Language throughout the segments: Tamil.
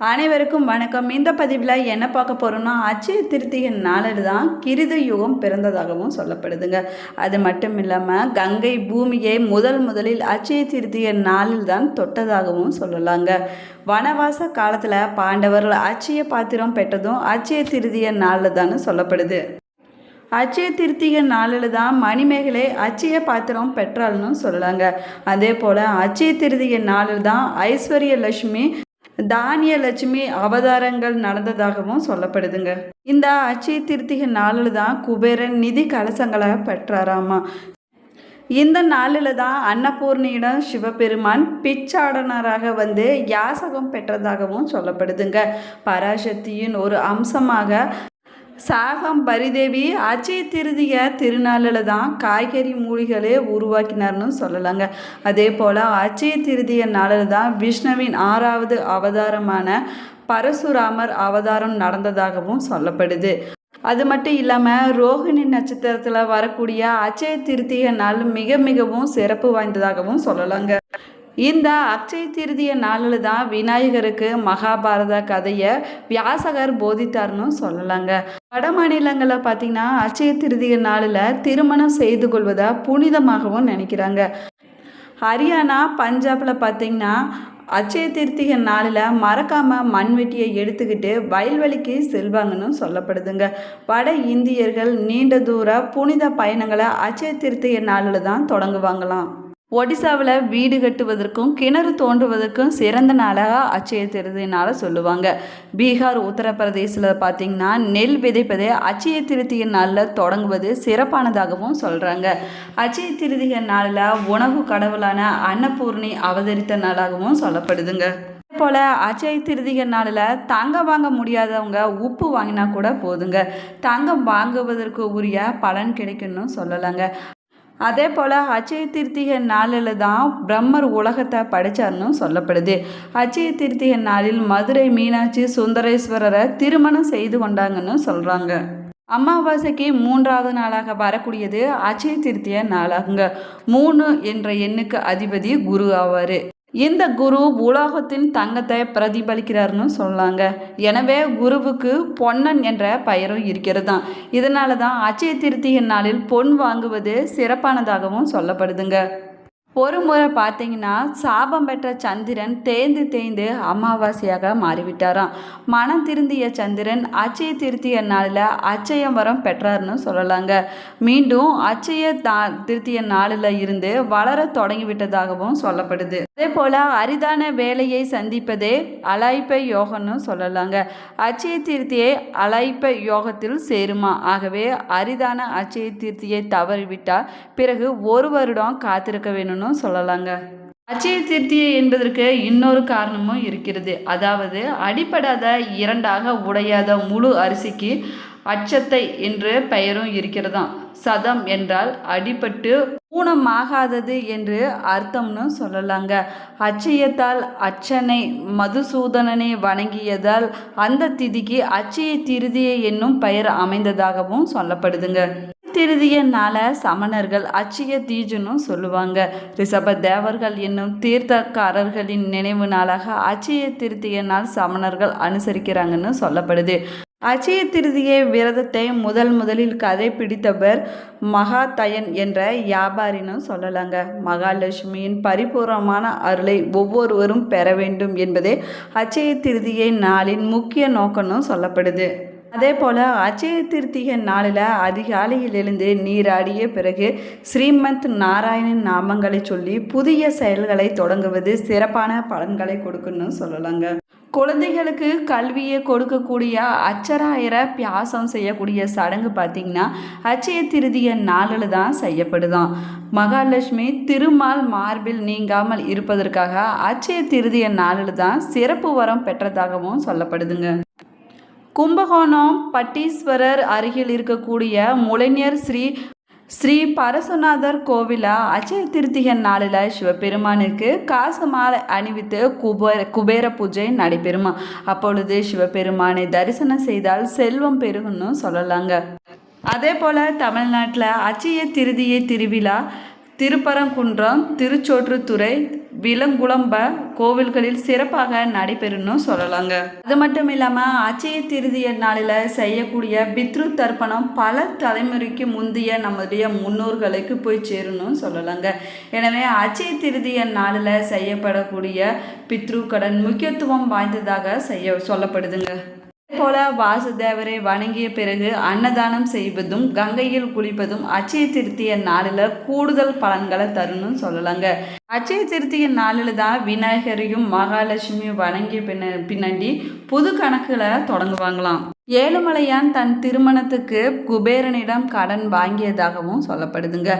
அனைவருக்கும் வணக்கம். இந்த பதிவில் என்ன பார்க்க போகிறோம்னா அச்சய திருத்திகை நாளில் தான் கிருத யுகம் பிறந்ததாகவும் சொல்லப்படுதுங்க. அது மட்டும் இல்லாமல் கங்கை பூமியை முதல் முதலில் அச்சய திருத்திகை நாளில் தான் தொட்டதாகவும் சொல்லலாங்க. வனவாச காலத்தில் பாண்டவர்கள் அச்சய பாத்திரம் பெற்றதும் அச்சய திருதிய நாளில் தான் சொல்லப்படுது. அச்சய திருத்திகை நாளில் தான் மணிமேகலை அச்சய பாத்திரம் பெற்றாள்னு சொல்லலாங்க. அதே போல் அச்சய திருதிகை நாளில் தான் ஐஸ்வர்யலட்சுமி தானியலட்சுமி தானிய லட்சுமி அவதாரங்கள் நடந்ததாகவும் சொல்லப்படுதுங்க. இந்த அச்சய திருத்திகை நாளில் தான் குபேரன் நிதி கலசங்களை பெற்றாராமா. இந்த நாளில் தான் அன்னபூர்ணியிடம் சிவபெருமான் பிச்சாடனராக வந்து யாசகம் பெற்றதாகவும் சொல்லப்படுதுங்க. பராசக்தியின் ஒரு அம்சமாக சாகம் பரிதேவி அச்சய திருதிய திருநாளில் தான் காய்கறி மூலிகளே உருவாக்கினார்னு சொல்லலாங்க. அதே போல் அச்சய திருதிய நாளில் தான் விஷ்ணுவின் ஆறாவது அவதாரமான பரசுராமர் அவதாரம் நடந்ததாகவும் சொல்லப்படுது. அது மட்டும் இல்லாமல் ரோஹிணி நட்சத்திரத்தில் வரக்கூடிய அச்சய திருத்திய நாள் மிக மிகவும் சிறப்பு வாய்ந்ததாகவும் சொல்லலாங்க. இந்த அக்ஷய திருதிய நாளில் தான் விநாயகருக்கு மகாபாரத கதையை வியாசகர் போதித்தார்னு சொல்லலாங்க. வட மாநிலங்களில் பார்த்தீங்கன்னா அச்சய திருதிய நாளில் திருமணம் செய்து கொள்வதை புனிதமாகவும் நினைக்கிறாங்க. ஹரியானா பஞ்சாபில் பார்த்தீங்கன்னா அச்சய திருத்திகை நாளில் மறக்காமல் மண்வெட்டியை எடுத்துக்கிட்டு வயல்வெளிக்கு செல்வாங்கன்னு சொல்லப்படுதுங்க. வட இந்தியர்கள் நீண்ட தூர புனித பயணங்களை அச்சய திருத்திகை நாளில் தான் தொடங்குவாங்களாம். ஒடிசாவில் வீடு கட்டுவதற்கும் கிணறு தோண்டுவதற்கும் சிறந்த நாளாக அச்சய திருதியினால் சொல்லுவாங்க. பீகார் உத்தரப்பிரதேசில் பார்த்திங்கன்னா நெல் விதைப்பதை அச்சய திருத்திய நாளில் தொடங்குவது சிறப்பானதாகவும் சொல்கிறாங்க அச்சய திருதிய நாளில் உணவு கடவுளான அன்னபூர்ணி அவதரித்த நாளாகவும் சொல்லப்படுதுங்க. போல் அச்சய திருதிக நாளில் தங்கம் வாங்க முடியாதவங்க உப்பு வாங்கினா கூட போதுங்க. தங்கம் வாங்குவதற்கு உரிய பலன் கிடைக்கும்னு சொல்லலாங்க. அதே போல் அச்சய திருத்திகை நாளில் தான் பிரம்மர் உலகத்தை படித்தார்னு சொல்லப்படுது. அச்சய திருத்திகை நாளில் மதுரை மீனாட்சி சுந்தரேஸ்வரரை திருமணம் செய்து கொண்டாங்கன்னு சொல்கிறாங்க அமாவாசைக்கு மூன்றாவது நாளாக வரக்கூடியது அச்சய திருத்திய நாளாகுங்க. மூணு என்ற எண்ணுக்கு அதிபதி குரு ஆவார். இந்த குரு உலோகத்தின் தங்கத்தை பிரதிபலிக்கிறார்னு சொல்லாங்க. எனவே குருவுக்கு பொன்னன் என்ற பெயரும் இருக்கிறது தான் இதனால தான் அச்சய திருத்தியின் நாளில் பொன் வாங்குவது சிறப்பானதாகவும் சொல்லப்படுதுங்க. ஒரு முறை பார்த்தீங்கன்னா சாபம் பெற்ற சந்திரன் தேய்ந்து தேய்ந்து அமாவாசையாக மாறிவிட்டாராம். மனம் திருந்திய சந்திரன் அச்சய திருத்திய நாளில் அச்சயம் வரம் பெற்றார்னு சொல்லலாங்க. மீண்டும் அச்சய தா திருத்திய நாளில் இருந்து வளர தொடங்கிவிட்டதாகவும் சொல்லப்படுது. அதே போல் அரிதான வேலையை சந்திப்பதே அலாய்ப்ப யோகம்னு சொல்லலாங்க. அச்சய தீர்த்தியை அலாய்ப்ப யோகத்தில் சேருமா? ஆகவே அரிதான அச்சய தீர்த்தியை தவறிவிட்டால் பிறகு ஒரு வருடம் காத்திருக்க வேணும்னு சொல்லலாங்க. அச்சய திருத்தியை என்பதற்கு இன்னொரு காரணமும் இருக்கிறது. அதாவது அடிப்படாத இரண்டாக உடையாத முழு அரிசிக்கு அச்சத்தை என்று பெயரும் இருக்கிறதாம். சதம் என்றால் அடிபட்டு ஊனமாகாதது என்று அர்த்தம்னு சொல்லலாங்க. அச்சயத்தால் அச்சனை மதுசூதனனை வணங்கியதால் அந்த திதிக்கு அச்சய திருதியை என்னும் பெயர் அமைந்ததாகவும் சொல்லப்படுதுங்க. திருதிய நாள சமணர்கள் அச்சய தீஜுன்னு சொல்லுவாங்க. ரிஷப தேவர்கள் என்னும் தீர்த்தக்காரர்களின் நினைவு நாளாக அச்சய திருத்திய நாள் சமணர்கள் அனுசரிக்கிறாங்கன்னு சொல்லப்படுது. அச்சய திருதியை விரதத்தை முதல் முதலில் கதை பிடித்தவர் மகாதயன் என்ற வியாபாரினும் சொல்லலாங்க. மகாலட்சுமியின் பரிபூர்ணமான அருளை ஒவ்வொருவரும் பெற வேண்டும் என்பதே அச்சய திருதியை நாளின் முக்கிய நோக்கம்னு சொல்லப்படுது. அதே போல் அச்சய திருத்திகை நாளில் அதிகாலையில் எழுந்து நீராடிய பிறகு ஸ்ரீமந்த் நாராயணன் நாமங்களை சொல்லி புதிய செயல்களை தொடங்குவது சிறப்பான பலன்களை கொடுக்குன்னு சொல்லலாங்க. குழந்தைகளுக்கு கல்வியை கொடுக்கக்கூடிய அச்சராயர பியாசம் செய்யக்கூடிய சடங்கு பார்த்திங்கன்னா அச்சய திருதிய நாளில் தான் செய்யப்படுதான். மகாலட்சுமி திருமால் மார்பில் நீங்காமல் இருப்பதற்காக அச்சய திருதிய நாளில் தான் சிறப்பு வரம் பெற்றதாகவும் சொல்லப்படுதுங்க. கும்பகோணம் பட்டீஸ்வரர் அருகில் இருக்கக்கூடிய முளைஞர் ஸ்ரீ ஸ்ரீ பரசுநாதர் கோவில அச்சய திருத்திகன் நாளில் சிவபெருமானுக்கு காசு மாலை அணிவித்து குபேர குபேர பூஜை நடைபெறுமா? அப்பொழுது சிவபெருமானை தரிசனம் செய்தால் செல்வம் பெருகுன்னு சொல்லலாங்க. அதே போல் தமிழ்நாட்டில் அச்சய திருதியை திருவிழா திருப்பரங்குன்றம் திருச்சோற்றுத்துறை விலங்குளம்ப கோவில்களில் சிறப்பாக நடைபெறும்னு சொல்லலாங்க. அது மட்டும் இல்லாமல் அச்சய திருதிய நாளில் செய்யக்கூடிய பித்ரு தர்ப்பணம் பல தலைமுறைக்கு முந்தைய நம்முடைய முன்னோர்களுக்கு போய் சேரணும்னு சொல்லலாங்க. எனவே அச்சய திருதிய நாளில் செய்யப்படக்கூடிய பித்ரு கடன் முக்கியத்துவம் வாய்ந்ததாக செய்ய சொல்லப்படுதுங்க. போல வாசுதேவரை வணங்கிய பிறகு அன்னதானம் செய்வதும் கங்கையில் குளிப்பதும் அச்சய திருத்திய நாளில் கூடுதல் பலன்களை தரும்னு சொல்லலாங்க. அச்சய திருத்திய நாளில் தான் விநாயகரையும் மகாலட்சுமியும் வணங்கிய பின்ன பின்னாடி புது கணக்கில் தொடங்குவாங்களாம். ஏழுமலையான் தன் திருமணத்துக்கு குபேரனிடம் கடன் வாங்கியதாகவும் சொல்லப்படுதுங்க.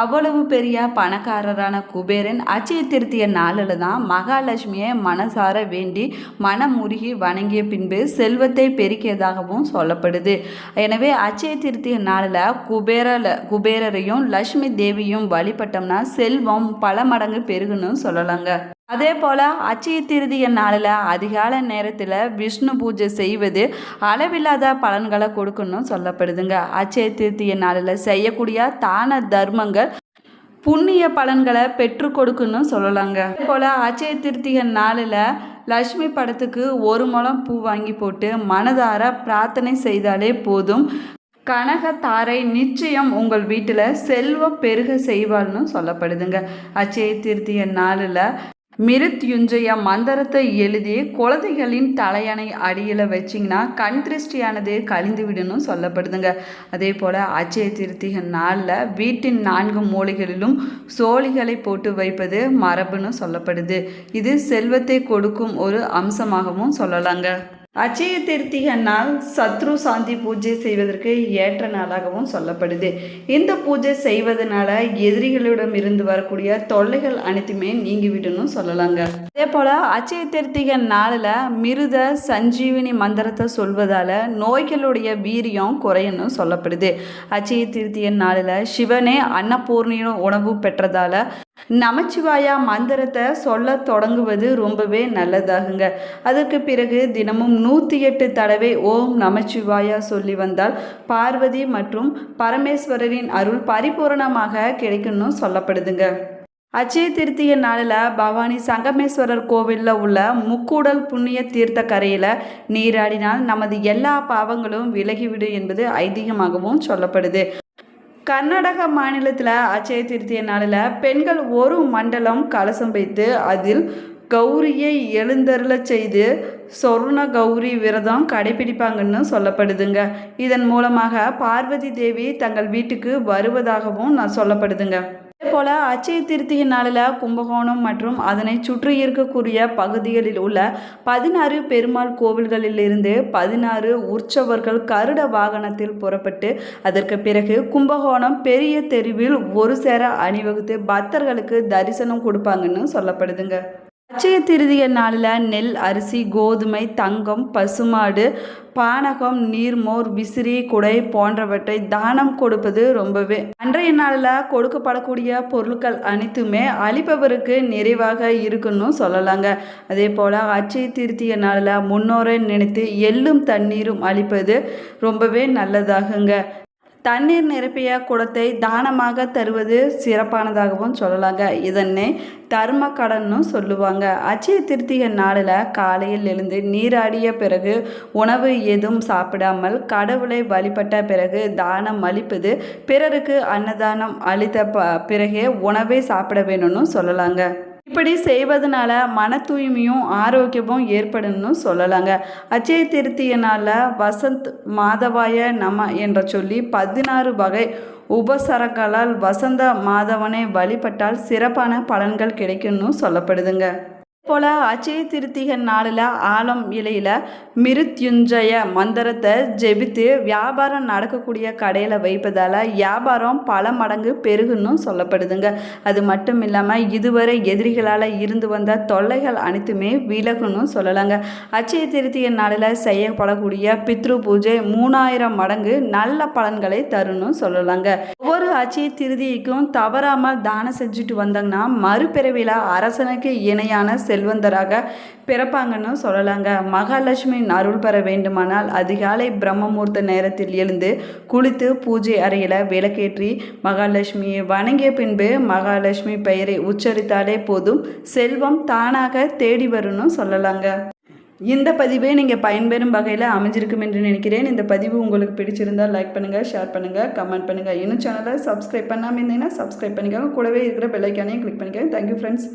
அவ்வளவு பெரிய பணக்காரரான குபேரன் அச்சய திருத்திய நாளில் தான் மகாலட்சுமியை மனசார வேண்டி மனமுருகி வணங்கிய பின்பு செல்வத்தை பெருக்கியதாகவும் சொல்லப்படுது. எனவே அச்சய திருத்திய நாளில் குபேர குபேரரையும் லட்சுமி தேவியும் வழிபட்டோம்னா செல்வம் பல மடங்கு பெருகுன்னு சொல்லலாங்க. அதே போல் அச்சய திருதிய நாளில் அதிகால நேரத்தில் விஷ்ணு பூஜை செய்வது அளவில்லாத பலன்களை கொடுக்கணும்னு சொல்லப்படுதுங்க. அச்சய திருத்திய நாளில் செய்யக்கூடிய தான தர்மங்கள் புண்ணிய பலன்களை பெற்று கொடுக்கணும்னு சொல்லலாங்க. அதே போல் அச்சய திருத்திய நாளில் லக்ஷ்மி படத்துக்கு ஒரு முழம் பூ வாங்கி போட்டு மனதார பிரார்த்தனை செய்தாலே போதும். கனகத்தாரை நிச்சயம் உங்கள் வீட்டில் செல்வம் பெருக செய்வாள்னு சொல்லப்படுதுங்க. அச்சய திருத்திய நாளில் மிருத்யுஞ்சய மந்திரத்தை எழுதி குழந்தைகளின் தலையணை அடியில் வச்சிங்கன்னா கண் திருஷ்டியானது கழிந்து விடணும் சொல்லப்படுதுங்க. அதே போல் அச்சய திருத்திக நாளில் வீட்டின் நான்கு மூலைகளிலும் சோழிகளை போட்டு வைப்பது மரபுன்னு சொல்லப்படுது. இது செல்வத்தை கொடுக்கும் ஒரு அம்சமாகவும் சொல்லலாங்க. அச்சய திருத்திக நாள் சத்ரு சாந்தி பூஜை செய்வதற்கு ஏற்ற நாளாகவும் சொல்லப்படுது. இந்த பூஜை செய்வதனால எதிரிகளிடம் இருந்து வரக்கூடிய தொல்லைகள் அனைத்துமே நீங்கிவிடணும் சொல்லலாங்க. அதே போல் அச்சய திருத்திக நாளில் மிருத சஞ்சீவினி மந்திரத்தை சொல்வதால் நோய்களுடைய வீரியம் குறையணும் சொல்லப்படுது. அச்சய திருத்திய நாளில் சிவனே அன்னபூர்ணியும் உணவு பெற்றதால் நமச்சிவாயா மந்திரத்தை சொல்ல தொடங்குவது ரொம்பவே நல்லதாகுங்க. அதற்கு பிறகு தினமும் நூற்றி எட்டு தடவை ஓம் நமச்சிவாயா சொல்லி வந்தால் பார்வதி மற்றும் பரமேஸ்வரரின் அருள் பரிபூரணமாக கிடைக்கும்னு சொல்லப்படுதுங்க. அச்சய திருத்திய நாளில் பவானி சங்கமேஸ்வரர் கோவிலில் உள்ள முக்கூடல் புண்ணிய தீர்த்த கரையில் நீராடினால் நமது எல்லா பாவங்களும் விலகிவிடும் என்பது ஐதீகமாகவும் சொல்லப்படுது. கர்நாடக மாநிலத்தில் அச்சய திருத்திய நாளில் பெண்கள் ஒரு மண்டலம் கலசம் வைத்து அதில் கௌரியை எழுந்தருள செய்து சொர்ண கௌரி விரதம் கடைபிடிப்பாங்கன்னு சொல்லப்படுதுங்க. இதன் மூலமாக பார்வதி தேவி தங்கள் வீட்டுக்கு வருவதாகவும் நான் சொல்லப்படுதுங்க. போல் அச்சய திருத்திய நாளில் கும்பகோணம் மற்றும் அதனை சுற்றி இருக்கக்கூடிய பகுதிகளில் உள்ள பதினாறு பெருமாள் கோவில்களிலிருந்து பதினாறு உற்சவர்கள் கருட வாகனத்தில் புறப்பட்டு அதற்கு பிறகு கும்பகோணம் பெரிய தெருவில் ஒரு சேர அணிவகுத்து பக்தர்களுக்கு தரிசனம் கொடுப்பாங்கன்னு சொல்லப்படுதுங்க. அச்சய திருதிய நாளில் நெல் அரிசி கோதுமை தங்கம் பசுமாடு பானகம் நீர்மோர் விசிறி குடை போன்றவற்றை தானம் கொடுப்பது ரொம்பவே. அன்றைய நாளில் கொடுக்கப்படக்கூடிய பொருட்கள் அனைத்துமே அளிப்பவருக்கு நிறைவாக இருக்குன்னு சொல்லலாங்க. அதே போல் அச்சய திருத்திய நாளில் முன்னோரை நினைத்து எள்ளும் தண்ணீரும் அளிப்பது ரொம்பவே நல்லதாகுங்க. தண்ணீர் நிரப்பிய குடத்தை தானமாக தருவது சிறப்பானதாகவும் சொல்லலாங்க. இதனை தர்ம கடன்னு சொல்லுவாங்க. அச்சய திருத்திகை நாளில் காலையில் எழுந்து நீராடிய பிறகு உணவு எதுவும் சாப்பிடாமல் கடவுளை வழிபட்ட பிறகு தானம் அளிப்பது பிறருக்கு அன்னதானம் அளித்த ப பிறகே உணவை சாப்பிட வேணும்னு சொல்லலாங்க. இப்படி செய்வதனால மன தூய்மையும் ஆரோக்கியமும் ஏற்படும்னு சொல்லலாங்க. அச்சய திருத்திய நாளில் வசந்த் மாதவாய நம என்ற சொல்லி பதினாறு வகை உபசரங்களால் வசந்த மாதவனை வழிபட்டால் சிறப்பான பலன்கள் கிடைக்கும்னு சொல்லப்படுதுங்க. போல் அச்சய திருத்திகன் நாளில் ஆலம் இலையில் மிருத்யுஞ்சய மந்திரத்தை ஜெபித்து வியாபாரம் நடக்கக்கூடிய கடையில் வைப்பதால் வியாபாரம் பல மடங்கு பெருகுன்னு சொல்லப்படுதுங்க. அது மட்டும் இல்லாமல் இதுவரை எதிரிகளால் இருந்து வந்த தொல்லைகள் அனைத்துமே விலகுன்னு சொல்லலாங்க. அச்சய திருத்திகன் நாளில் செய்யப்படக்கூடிய பித்ரு பூஜை மூணாயிரம் மடங்கு நல்ல பலன்களை தருன்னு சொல்லலாங்க. ஒவ்வொரு அச்சய திருதிக்கும் தவறாமல் தானம் செஞ்சுட்டு வந்தாங்கன்னா மறுபிறவியில் அரசனுக்கு இணையான செல்வந்தராக பிறப்பாங்கன்னு சொல்லலாங்க. மகாலட்சுமியின் அருள் பெற வேண்டுமானால் அதிகாலை பிரம்மமூர்த்த நேரத்தில் எழுந்து குளித்து பூஜை அறையில் விளக்கேற்றி மகாலட்சுமியை வணங்கிய பின்பு மகாலட்சுமி பெயரை உச்சரித்தாலே போதும் செல்வம் தானாக தேடி வரும்னு சொல்லலாங்க. இந்த பதிவே நீங்கள் பயன்பெறும் வகையில் அமைஞ்சிருக்கும் என்று நினைக்கிறேன். இந்த பதிவு உங்களுக்கு பிடிச்சிருந்தால் லைக் பண்ணுங்கள் ஷேர் பண்ணுங்கள் கமெண்ட் பண்ணுங்கள் இன்னும் சேனலை சப்ஸ்கிரைப் பண்ணாமல் இருந்தீங்கன்னா சப்ஸ்கிரைப் பண்ணிக்கோங்க. கூடவே இருக்கிற பெல்லைக்கானே கிளிக் பண்ணிக்கோங்க. Thank you friends